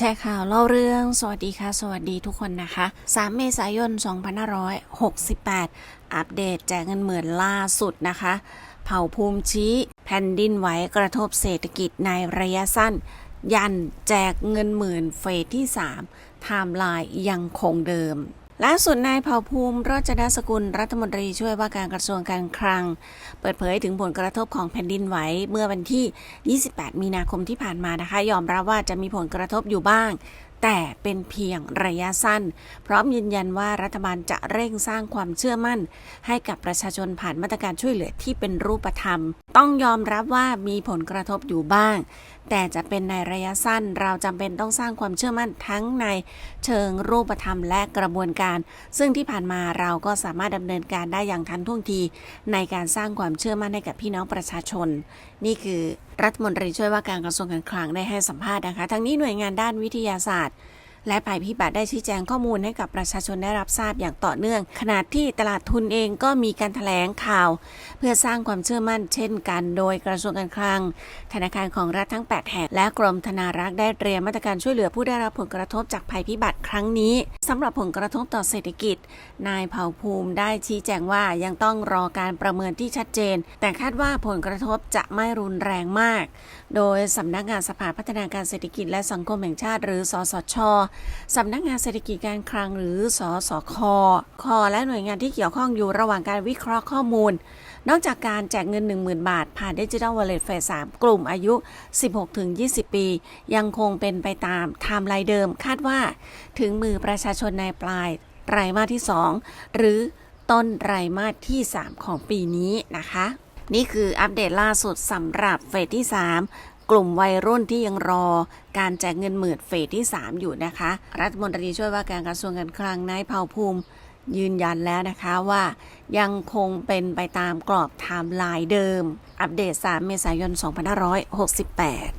แชร์ข่าวเล่าเรื่อง สวัสดีค่ะ สวัสดีทุกคนนะคะ 3 เมษายน 2568 อัปเดตแจกเงินหมื่นล่าสุดนะคะ เผ่าภูมิชี้ แผ่นดินไหวกระทบเศรษฐกิจในระยะสั้น ยันแจกเงินหมื่นเฟสที่ 3 ไทม์ไลน์ยังคงเดิม ล่าสุดนายเผ่าภูมิรจนสกุลรัฐมนตรีช่วยว่าการกระทรวงการคลัง เปิดเผยถึงผลกระทบของแผ่นดินไหวเมื่อวันที่ 28 มีนาคมที่ผ่านมานะคะ ยอมรับว่าจะมีผลกระทบอยู่บ้าง แต่เป็นเพียงระยะสั้น พร้อมยืนยันว่ารัฐบาลจะเร่งสร้างความเชื่อมั่น ให้กับประชาชนผ่านมาตรการช่วยเหลือที่เป็นรูปธรรม ต้องยอมรับว่ามีผลกระทบอยู่บ้าง แต่จะเป็นในระยะสั้นเราจำเป็นต้องสร้างความเชื่อมั่นทั้งในเชิงรูปธรรมและกระบวนการ ซึ่งที่ผ่านมาเราก็สามารถดำเนินการได้อย่างทันท่วงที ในการสร้างความเชื่อมั่นให้กับพี่น้องประชาชน นี่คือ รัฐมนตรีช่วยว่าการกระทรวงการคลังได้ให้สัมภาษณ์นะคะ ทั้งนี้หน่วยงานด้านวิทยาศาสตร์ และภัยพิบัติได้ชี้แจงข้อมูลให้กับประชาชนได้รับทราบอย่างต่อเนื่อง ขณะที่ตลาดทุนเองก็มีการแถลงข่าว เพื่อสร้างความเชื่อมั่นเช่นกัน โดยกระทรวงการคลัง ธนาคารของรัฐทั้ง 8 แห่งและกรมธนารักษ์ได้เตรียมมาตรการช่วยเหลือผู้ได้รับผลกระทบจากภัยพิบัติครั้งนี้สำหรับผลกระทบต่อเศรษฐกิจ นายเผ่าภูมิได้ชี้แจงว่ายังต้องรอการประเมินที่ชัดเจน แต่คาดว่าผลกระทบจะไม่รุนแรงมาก โดยสำนักงานสภาพัฒนาการเศรษฐกิจและสังคมแห่งชาติหรือ สสชสำนักงานเศรษฐกิจการคลังหรือสสคคและหน่วยงานที่เกี่ยวข้องอยู่ระหว่างการวิเคราะห์ข้อมูล นอกจากการแจกเงิน 10,000 บาท ผ่านดิจิทัลวอลเล็ตเฟส3กลุ่มอายุ 16-20 ปี ยังคงเป็นไปตามไทม์ไลน์เดิมคาดว่า ถึงมือประชาชนในปลายไตรมาสที่ 2 หรือต้นไตรมาสที่ 3 ของปีนี้นะคะ นี่คืออัปเดตล่าสุดสำหรับเฟสที่ 3 กลุ่มวัยรุ่นที่ยังรอการแจกเงินหมื่นเฟสที่ 3 อยู่นะคะ รัฐมนตรีช่วยว่าการกระทรวงการคลังนายเผ่าภูมิ ยืนยันแล้วนะคะว่า ยังคงเป็นไปตามกรอบไทม์ไลน์เดิม อัปเดต 3 เมษายน 2568